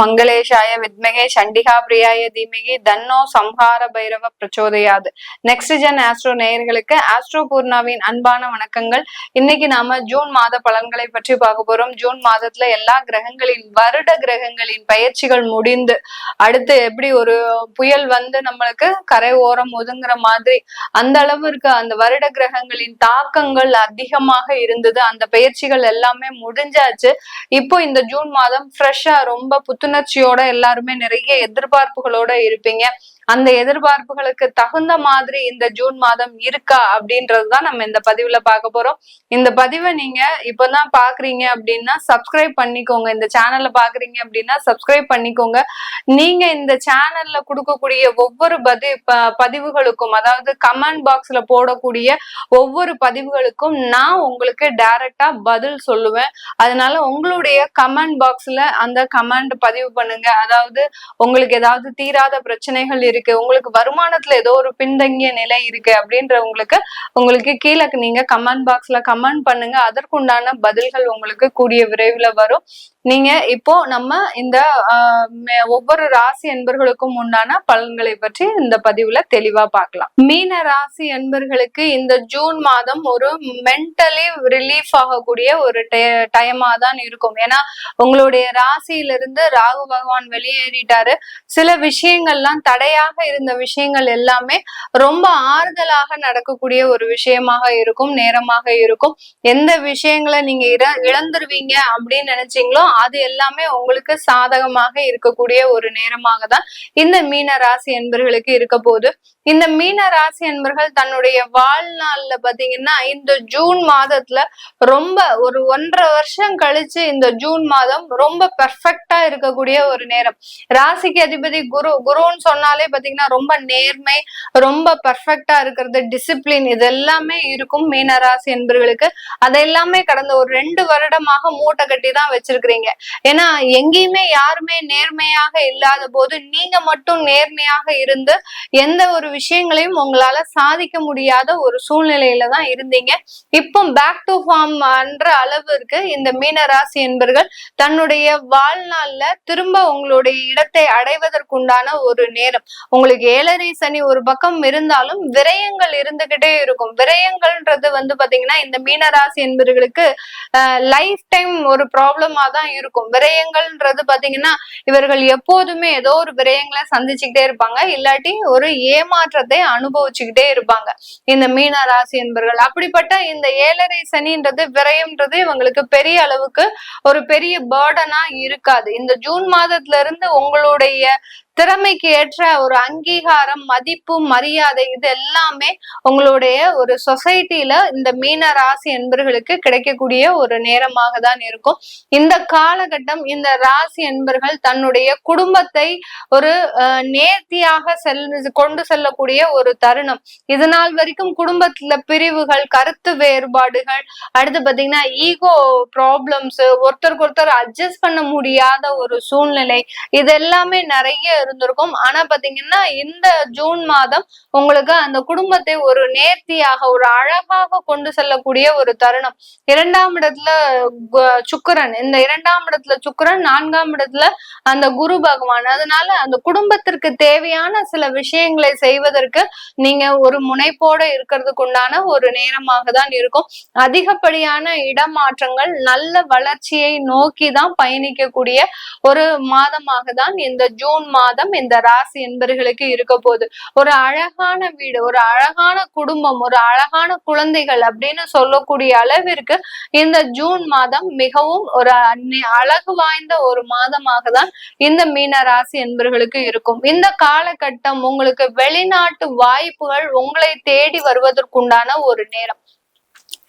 மங்களேஷாய வித்மகே சண்டிகா பிரியாய தீமகி தன்னோ சம்ஹார பைரவ பிரச்சோதையாது. நெக்ஸ்ட் ஜென் ஆஸ்ட்ரோ நேயர்களுக்கு ஆஸ்ட்ரோ பூர்ணாவின் அன்பான வணக்கங்கள். இன்னைக்கு நாம ஜூன் மாத பலன்களை பற்றி பார்க்க போறோம். ஜூன் மாதத்துல எல்லா கிரகங்களின் வருட கிரகங்களின் பயிற்சிகள் முடிந்து அடுத்து எப்படி ஒரு புயல் வந்து நம்மளுக்கு கரை ஓரம் ஒதுங்குற மாதிரி அந்த அளவிற்கு அந்த வருட கிரகங்களின் தாக்கங்கள் அதிகமாக இருந்தது. அந்த பயிற்சிகள் எல்லாமே முடிஞ்சாச்சு. இப்போ இந்த ஜூன் மாதம் ஃப்ரெஷ்ஷா ரொம்ப புத்துணர்ச்சியோட எல்லாருமே நிறைய எதிர்பார்ப்புகளோட இருப்பீங்க. அந்த எதிர்பார்ப்புகளுக்கு தகுந்த மாதிரி இந்த ஜூன் மாதம் இருக்கா அப்படின்றதுதான் நம்ம இந்த பதிவுல பார்க்க போறோம். இந்த பதிவை நீங்க இப்பதான் பாக்குறீங்க அப்படின்னா சப்ஸ்கிரைப் பண்ணிக்கோங்க. இந்த சேனல்ல பாக்குறீங்க அப்படின்னா சப்ஸ்கிரைப் பண்ணிக்கோங்க. நீங்க இந்த சேனல்ல கொடுக்கக்கூடிய ஒவ்வொரு பதி ப- பதிவுகளுக்கும் அதாவது கமெண்ட் பாக்ஸ்ல போடக்கூடிய ஒவ்வொரு பதிவுகளுக்கும் நான் உங்களுக்கு டைரக்டா பதில் சொல்லுவேன். அதனால உங்களுடைய கமெண்ட் பாக்ஸ்ல அந்த கமெண்ட் பதிவு பண்ணுங்க. அதாவது உங்களுக்கு ஏதாவது தீராத பிரச்சனைகள் இருக்கு உங்களுக்கு வருமானத்துல ஏதோ ஒரு பின்தங்கிய நிலை இருக்கு அப்படின்றவங்களுக்கு உங்களுக்கு கீழே நீங்க கமெண்ட் பாக்ஸ்ல கமெண்ட் பண்ணுங்க. அதற்குண்டான பதில்கள் உங்களுக்கு கூடிய விரைவில் வரும். நீங்க இப்போ நம்ம இந்த ஆஹ், ஒவ்வொரு ராசி என்பர்களுக்கும் உண்டான பலன்களை பற்றி இந்த பதிவுல தெளிவா பார்க்கலாம். மீன ராசி என்பர்களுக்கு இந்த ஜூன் மாதம் ஒரு மென்டலி ரிலீஃப் ஆகக்கூடிய ஒரு டைமா தான் இருக்கும். ஏன்னா உங்களுடைய ராசியிலிருந்து ராகு பகவான் வெளியேறிட்டாரு. சில விஷயங்கள்லாம் தடையாக இருந்த விஷயங்கள் எல்லாமே ரொம்ப ஆறுதலாக நடக்கக்கூடிய ஒரு விஷயமாக இருக்கும் நேரமாக இருக்கும். எந்த விஷயங்களை நீங்க இழந்துருவீங்க அப்படின்னு நினைச்சீங்களோ அது எல்லாமே உங்களுக்கு சாதகமாக இருக்கக்கூடிய ஒரு நேரமாக தான் இந்த மீன ராசி என்பர்களுக்கு இருக்க போகுது. இந்த மீன ராசி என்பர்கள் தன்னுடைய வாழ்நாள்ல பாத்தீங்கன்னா இந்த ஜூன் மாதத்துல ரொம்ப ஒரு ஒன்றரை வருஷம் கழிச்சு இந்த ஜூன் மாதம் ரொம்ப பெர்ஃபெக்டா இருக்கக்கூடிய ஒரு நேரம். ராசிக்கு அதிபதி குரு குருன்னு சொன்னாலே பாத்தீங்கன்னா ரொம்ப நேர்மை ரொம்ப பர்ஃபெக்டா இருக்கிறது டிசிப்ளின் இது எல்லாமே இருக்கும் மீனராசி என்பவர்களுக்கு என்பர்களுக்கு. அதெல்லாமே கடந்த ஒரு ரெண்டு வருடமாக மூட்டை கட்டி தான் வச்சிருக்கிறீங்க. ஏன்னா எங்கேயுமே யாருமே நேர்மையாக இல்லாத போது நீங்க மட்டும் நேர்மையாக இருந்து எந்த ஒரு விஷயங்களையும் உங்களால சாதிக்க முடியாத ஒரு சூழ்நிலையில தான் இருந்தீங்க. இப்போ பேக் டு ஃபார்ம் என்ற அளவிற்கு இந்த மீனராசி என்பர்கள் தன்னுடைய வாழ்நாள்ல திரும்ப உங்களுடைய இடத்தை அடைவதற்குண்டான ஒரு நேரம். உங்களுக்கு ஏழரை சனி ஒரு பக்கம் இருந்தாலும் விரயங்கள் இருந்துகிட்டே இருக்கும். விரயங்கள்ன்றது வந்து பாத்தீங்கன்னா இந்த மீனராசி என்பவர்களுக்கு லைஃப் டைம் ஒரு ப்ராப்ளமா தான் இருக்கும். விரயங்கள்ன்றது பாத்தீங்கன்னா இவர்கள் எப்போதுமே ஏதோ ஒரு விரயங்களை சந்திச்சுக்கிட்டே இருப்பாங்க. இல்லாட்டி ஒரு ஏமாற்றத்தை அனுபவிச்சுக்கிட்டே இருப்பாங்க. இந்த மீன ராசி என்பவர்கள் அப்படிப்பட்ட இந்த ஏழரை சனின்றது விரயம்ன்றது இவங்களுக்கு பெரிய அளவுக்கு ஒரு பெரிய பேர்டனா இருக்காது. இந்த ஜூன் மாதத்துல இருந்து உங்களுடைய திறமைக்கு ஏற்ற ஒரு அங்கீகாரம் மதிப்பு மரியாதை இது எல்லாமே உங்களுடைய ஒரு சொசைட்டில இந்த மீன ராசி என்பர்களுக்கு கிடைக்கக்கூடிய ஒரு நேரமாக தான் இருக்கும். இந்த காலகட்டம் இந்த ராசி என்பர்கள் தன்னுடைய குடும்பத்தை ஒரு நேர்த்தியாக செல் கொண்டு செல்லக்கூடிய ஒரு தருணம். இது நாள் வரைக்கும் குடும்பத்துல பிரிவுகள் கருத்து வேறுபாடுகள் அடுத்து பாத்தீங்கன்னா ஈகோ ப்ராப்ளம்ஸ் ஒருத்தருக்கு ஒருத்தர் அட்ஜஸ்ட் பண்ண முடியாத ஒரு சூழ்நிலை இது எல்லாமே நிறைய இருந்திருக்கும். ஆனா பாத்தீங்கன்னா இந்த ஜூன் மாதம் உங்களுக்கு அந்த குடும்பத்தை ஒரு நேர்த்தியாக ஒரு அழகாக கொண்டு செல்லக்கூடிய ஒரு தருணம். இரண்டாம் இடத்துல சுக்கரன் சுக்கிரன். இந்த இரண்டாம் இடத்துல சுக்கிரன் நான்காம் இடத்துல அந்த குரு பகவான். அதனால அந்த குடும்பத்திற்கு தேவையான சில விஷயங்களை செய்வதற்கு நீங்க ஒரு முனைப்போட இருக்கிறதுக்கு உண்டான ஒரு நேரமாக தான் இருக்கும். அதிகப்படியான இடமாற்றங்கள் நல்ல வளர்ச்சியை நோக்கி தான் பயணிக்கக்கூடிய ஒரு மாதமாக தான் இந்த ஜூன் மாதம் இந்த ராசி என்பர்களுக்கு இருக்க போகுது. ஒரு அழகான வீடு ஒரு அழகான குடும்பம் ஒரு அழகான குழந்தைகள் அப்படின்னு சொல்லக்கூடிய அளவிற்கு இந்த ஜூன் மாதம் மிகவும் ஒரு அழகு வாய்ந்த ஒரு மாதமாக தான் இந்த மீன ராசி என்பர்களுக்கு இருக்கும். இந்த காலகட்டம் உங்களுக்கு வெளிநாட்டு வாய்ப்புகள் உங்களை தேடி வருவதற்குண்டான ஒரு நேரம்.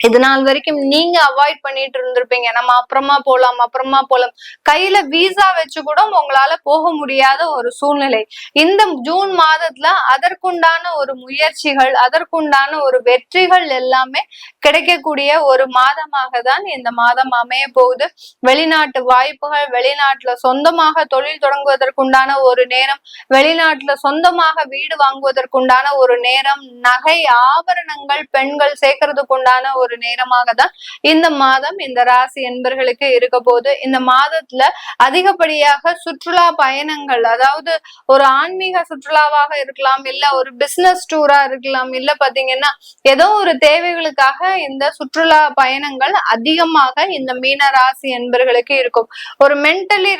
இது நாள் வரைக்கும் நீங்க அவாய்ட் பண்ணிட்டு இருந்திருப்பீங்க. நம்ம அப்புறமா போலாம் அப்புறமா போலாம். கையில வீசா வச்சு கூட உங்களால போக முடியாத ஒரு சூழ்நிலை. இந்த ஜூன் மாதத்துல அதற்குண்டான ஒரு முயற்சிகள் அதற்குண்டான ஒரு வெற்றிகள் எல்லாமே கிடைக்கக்கூடிய ஒரு மாதமாக தான் இந்த மாதம் அமைய போகுது. வெளிநாட்டு வாய்ப்புகள் வெளிநாட்டுல சொந்தமாக தொழில் தொடங்குவதற்குண்டான ஒரு நேரம் வெளிநாட்டுல சொந்தமாக வீடு வாங்குவதற்குண்டான ஒரு நேரம் நகை ஆபரணங்கள் பெண்கள் சேர்க்கறதுக்குண்டான ஒரு ஒரு நேரமாக தான் இந்த மாதம் இந்த ராசி என்பர்களுக்கு இருக்க போது இந்த மாதத்துல அதிகப்படியாக சுற்றுலா பயணங்கள் அதாவது ஒரு ஆன்மீக சுற்றுலாவாக இருக்கலாம் இல்ல ஒரு பிசினஸ் டூரா இருக்கலாம் இல்ல பாத்தீங்கன்னா ஏதோ ஒரு தேவைகளுக்காக இந்த சுற்றுலா பயணங்கள் அதிகமாக இந்த மீன ராசி என்பர்களுக்கு இருக்கும். ஒரு மென்டலி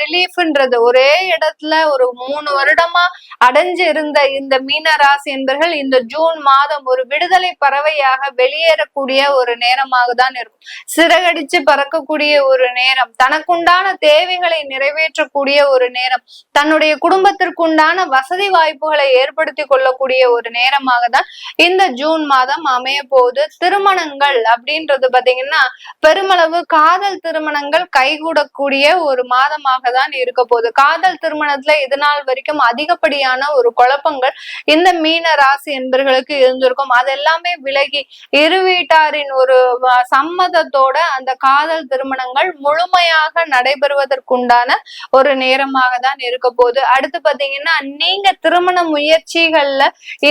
ரிலீஃப்ன்றது ஒரே இடத்துல ஒரு மூணு வருடமா அடைஞ்சு இருந்த இந்த மீன ராசி என்பர்கள் இந்த ஜூன் மாதம் ஒரு விடுதலை பறவையாக வெளியேறக்கூடிய ஒரு நேரமாக தான் இருக்கும். சிறகடிச்சு பறக்கக்கூடிய ஒரு நேரம் தனக்குண்டான தேவைகளை நிறைவேற்றக்கூடிய ஒரு நேரம் தன்னுடைய குடும்பத்திற்குண்டான வசதி வாய்ப்புகளை ஏற்படுத்தி கொள்ளக்கூடிய ஒரு நேரமாக தான் இந்த ஜூன் மாதம் அமைய போகுது திருமணங்கள் அப்படின்றது பாத்தீங்கன்னா பெருமளவு காதல் திருமணங்கள் கைகூடக்கூடிய ஒரு மாதமாக தான் இருக்க போகுது. காதல் திருமணத்துல இது நாள் வரைக்கும் அதிகப்படியான ஒரு குழப்பங்கள் இந்த மீன ராசி என்பர்களுக்கு இருந்திருக்கும். அது எல்லாமே விலகி இரு வீட்டாரின் ஒரு சம்மதத்தோட அந்த காதல் திருமணங்கள் முழுமையாக நடைபெறுவதற்குண்டான ஒரு நேரமாக தான் இருக்க போகுது. அடுத்து பாத்தீங்கன்னா நீங்க திருமண முயற்சிகள்ல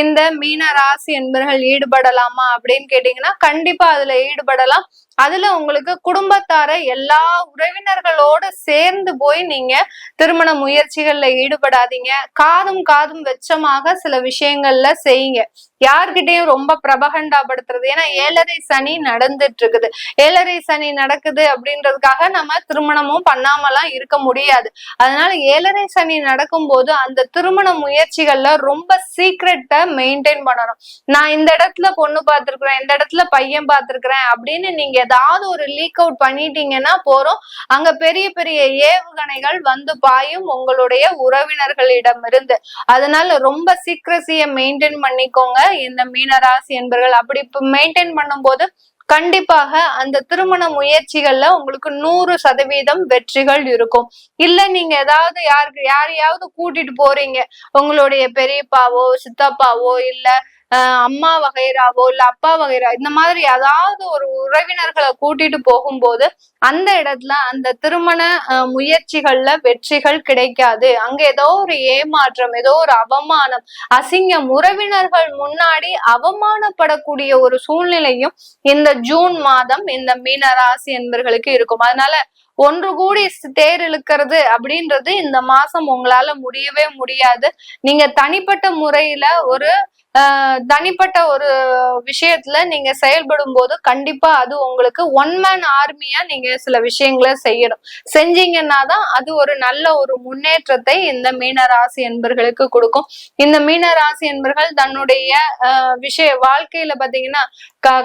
இந்த மீன ராசி என்பர்கள் ஈடுபடலாமா அப்படின்னு கேட்டீங்கன்னா கண்டிப்பா அதுல ஈடுபடலாம். அதுல உங்களுக்கு குடும்பத்தார எல்லா உறவினர்களோட சேர்ந்து போய் நீங்க திருமண முயற்சிகள்ல ஈடுபடாதீங்க. காதும் காதும் வெச்சமாக சில விஷயங்கள்ல செய்யுங்க. யார்கிட்டையும் ரொம்ப பிரபகண்டாப்படுத்துறது. ஏன்னா ஏழரை சனி நடந்துட்டு இருக்குது ஏழரை சனி நடக்குது அப்படின்றதுக்காக நம்ம திருமணமும் பண்ணாமலாம் இருக்க முடியாது. அதனால ஏழரை சனி நடக்கும் போது அந்த திருமண முயற்சிகள்ல ரொம்ப சீக்ரெட்டை மெயின்டைன் பண்ணணும். நான் இந்த இடத்துல பொண்ணு பார்த்துருக்குறேன் இந்த இடத்துல பையன் பார்த்துருக்குறேன் அப்படின்னு நீங்க ஏதாவது ஒரு லீக் அவுட் பண்ணிட்டீங்கன்னா போறோம் அங்க பெரிய பெரிய ஏவுகணைகள் வந்து பாயும் உங்களுடைய உறவினர்களிடம் இருந்து அதனால ரொம்ப சீக்ரஸியை மெயின்டைன் பண்ணிக்கோங்க. இந்த மீனராசி என்பர்கள் அப்படி மெயின்டைன் பண்ணும்போது கண்டிப்பாக அந்த திருமண முயற்சிகள்ல உங்களுக்கு நூறு சதவீதம் வெற்றிகள் இருக்கும். இல்ல நீங்க ஏதாவது யாருக்கு யாரையாவது கூட்டிட்டு போறீங்க. உங்களுடைய பெரியப்பாவோ சித்தப்பாவோ இல்ல அம்மா வகைராவோ இல்ல அப்பா வகைரா இந்த மாதிரி ஏதாவது ஒரு உறவினர்களை கூட்டிட்டு போகும்போது அந்த இடத்துல அந்த திருமண முயற்சிகள்ல வெற்றிகள் கிடைக்காது. அங்க ஏதோ ஒரு ஏமாற்றம் ஏதோ ஒரு அவமானம் அசிங்கம் உறவினர்கள் முன்னாடி அவமானப்படக்கூடிய ஒரு சூழ்நிலையும் இந்த ஜூன் மாதம் இந்த மீன ராசி என்பர்களுக்கு இருக்கும். அதனால ஒன்று கூடி தேர் இழுக்கிறது அப்படின்றது இந்த மாசம் உங்களால முடியவே முடியாது. நீங்க தனிப்பட்ட முறையில ஒரு தனிப்பட்ட ஒரு விஷயத்துல நீங்க செயல்படும் போது கண்டிப்பா அது உங்களுக்கு ஒன் மேன் ஆர்மியா நீங்க சில விஷயங்களை செய்யணும். செஞ்சீங்கன்னா தான் அது ஒரு நல்ல ஒரு முன்னேற்றத்தை இந்த மீன ராசி என்பர்களுக்கு கொடுக்கும். இந்த மீன ராசி என்பர்கள் தன்னுடைய விஷய வாழ்க்கையில பாத்தீங்கன்னா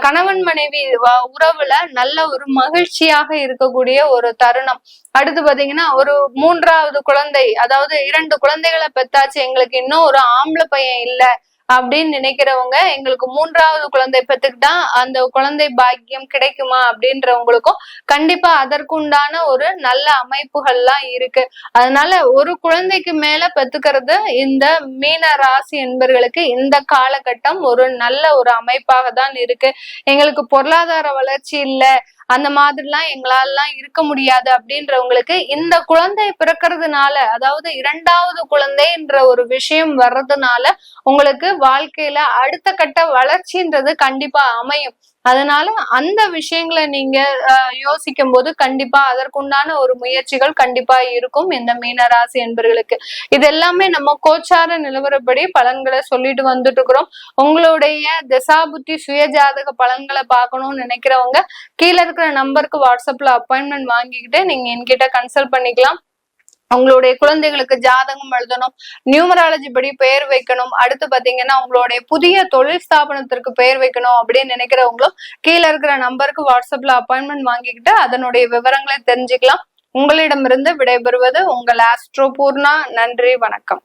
கணவன் மனைவி உறவுல நல்ல ஒரு மகிழ்ச்சியாக இருக்கக்கூடிய ஒரு தருணம். அடுத்து பாத்தீங்கன்னா ஒரு மூன்றாவது குழந்தை அதாவது இரண்டு குழந்தைகளை பெத்தாச்சு எங்களுக்கு இன்னும் ஒரு ஆம்பளை பையன் இல்லை. அப்படின்னு நினைக்கிறவங்க எங்களுக்கு மூன்றாவது குழந்தை பெற்றுக்கிட்டா அந்த குழந்தை பாக்கியம் கிடைக்குமா அப்படின்றவங்களுக்கும் கண்டிப்பா அதற்குண்டான ஒரு நல்ல அமைப்புகள்லாம் இருக்கு. அதனால ஒரு குழந்தைக்கு மேல பெத்துக்கிறது இந்த மீன ராசி என்பர்களுக்கு இந்த காலகட்டம் ஒரு நல்ல ஒரு அமைப்பாக தான் இருக்கு. எங்களுக்கு பொருளாதார வளர்ச்சி இல்லை. அந்த மாதிரிலாம் எங்களாலாம் இருக்க முடியாது அப்படின்றவங்களுக்கு இந்த குழந்தை பிறக்கிறதுனால அதாவது இரண்டாவது குழந்தைன்ற ஒரு விஷயம் வர்றதுனால உங்களுக்கு வாழ்க்கையில அடுத்த கட்ட வளர்ச்சின்றது கண்டிப்பா அமையும். அதனால அந்த விஷயங்களை நீங்க யோசிக்கும் போது கண்டிப்பா அதற்குண்டான ஒரு முயற்சிகள் கண்டிப்பா இருக்கும் இந்த மீனராசி என்பர்களுக்கு. இது எல்லாமே நம்ம கோச்சார நிலவரப்படி பலன்களை சொல்லிட்டு வந்துட்டு இருக்கிறோம் உங்களுடைய திசாபுத்தி சுயஜாதக பலன்களை பார்க்கணும்னு நினைக்கிறவங்க கீழே இருக்கிற நம்பருக்கு வாட்ஸ்அப்ல அப்பாயின்மெண்ட் வாங்கிக்கிட்டு நீங்க என்கிட்ட கன்சல்ட் பண்ணிக்கலாம். உங்களுடைய குழந்தைகளுக்கு ஜாதகம் எழுதணும் நியூமராலஜி படி பெயர் வைக்கணும். அடுத்து பாத்தீங்கன்னா உங்களுடைய புதிய தொழில் ஸ்தாபனத்திற்கு பெயர் வைக்கணும் அப்படின்னு நினைக்கிறவங்களும் கீழே இருக்கிற நம்பருக்கு வாட்ஸ்அப்ல அப்பாயின்மெண்ட் வாங்கிக்கிட்டு அதனுடைய விவரங்களை தெரிஞ்சுக்கலாம். உங்களிடமிருந்து விடைபெறுவது உங்கள் ஆஸ்ட்ரோ பூர்ணா நன்றி வணக்கம்.